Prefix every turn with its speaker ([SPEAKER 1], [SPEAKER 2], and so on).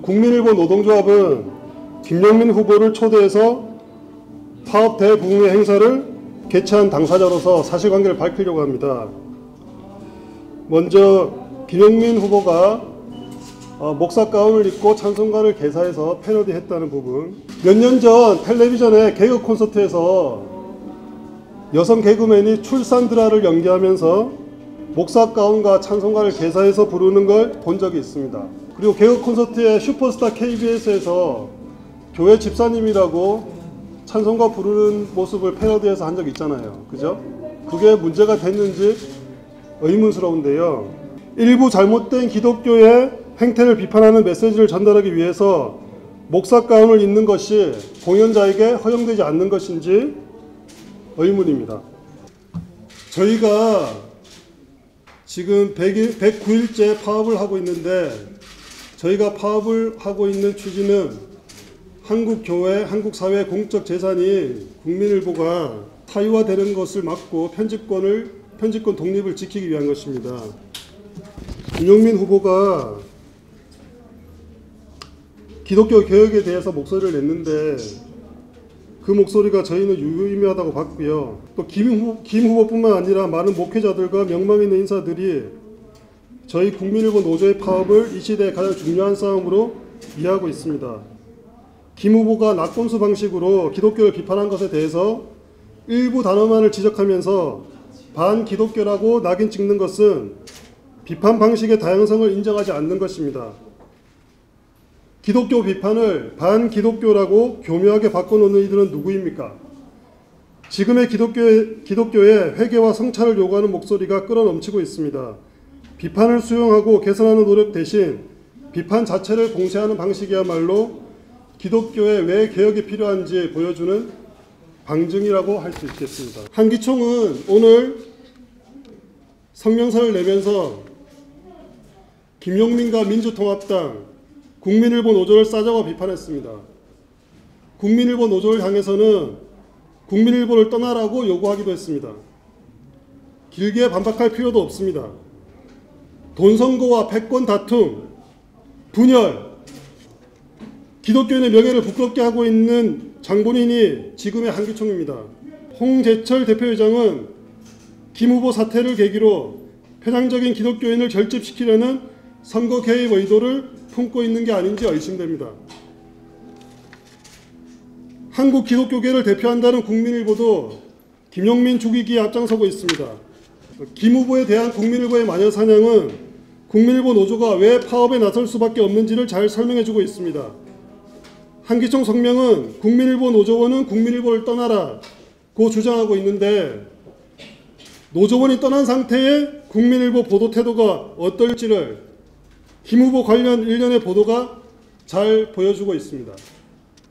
[SPEAKER 1] 국민일보 노동조합은 김영민 후보를 초대해서 파업 대부흥회 행사를 개최한 당사자로서 사실관계를 밝히려고 합니다. 먼저 김영민 후보가 어, 목사 가운을 입고 찬송가를 개사해서 패러디했다는 부분. 몇 년 전 텔레비전의 개그 콘서트에서 여성 개그맨이 출산 드라를 연기하면서 목사 가운과 찬송가를 개사해서 부르는 걸 본 적이 있습니다. 그리고 개그 콘서트의 슈퍼스타 KBS에서 교회 집사님이라고 찬송가 부르는 모습을 패러디해서 한 적 있잖아요. 그죠? 그게 문제가 됐는지 의문스러운데요. 일부 잘못된 기독교의 행태를 비판하는 메시지를 전달하기 위해서 목사 가운을 입는 것이 공연자에게 허용되지 않는 것인지 의문입니다. 저희가 지금 100일, 109일째 파업을 하고 있는데 저희가 파업을 하고 있는 취지는 한국 교회, 한국 사회 공적 재산이 국민일보가 타의화되는 것을 막고 편집권을 편집권 독립을 지키기 위한 것입니다. 김용민 후보가 기독교 개혁에 대해서 목소리를 냈는데 그 목소리가 저희는 유의미하다고 봤고요. 또 김 후보뿐만 아니라 많은 목회자들과 명망 있는 인사들이 저희 국민일보 노조의 파업을 이 시대의 가장 중요한 싸움으로 이해하고 있습니다. 김 후보가 낙권수 방식으로 기독교를 비판한 것에 대해서 일부 단어만을 지적하면서 반기독교라고 낙인 찍는 것은 비판 방식의 다양성을 인정하지 않는 것입니다. 기독교 비판을 반기독교라고 교묘하게 바꿔놓는 이들은 누구입니까? 지금의 기독교의, 기독교의 회개와 성찰을 요구하는 목소리가 끌어넘치고 있습니다. 비판을 수용하고 개선하는 노력 대신 비판 자체를 봉쇄하는 방식이야말로 기독교의 왜 개혁이 필요한지 보여주는 방증이라고 할 수 있겠습니다. 한기총은 오늘 성명서를 내면서 김용민과 민주통합당, 국민일보 노조를 싸잡아 비판했습니다. 국민일보 노조를 향해서는 국민일보를 떠나라고 요구하기도 했습니다. 길게 반박할 필요도 없습니다. 돈 선거와 패권 다툼, 분열, 기독교인의 명예를 부끄럽게 하고 있는 장본인이 지금의 한기총입니다. 홍재철 대표회장은 김 후보 사태를 계기로 편향적인 기독교인을 결집시키려는 선거 개입 의도를 품고 있는 게 아닌지 의심됩니다. 한국 기독교계를 대표한다는 국민일보도 김용민 죽이기에 앞장서고 있습니다. 김 후보에 대한 국민일보의 마녀 사냥은 국민일보 노조가 왜 파업에 나설 수밖에 없는지를 잘 설명해주고 있습니다. 한기총 성명은 국민일보 노조원은 국민일보를 떠나라 고 주장하고 있는데 노조원이 떠난 상태에 국민일보 보도 태도가 어떨지를 김 후보 관련 일련의 보도가 잘 보여주고 있습니다.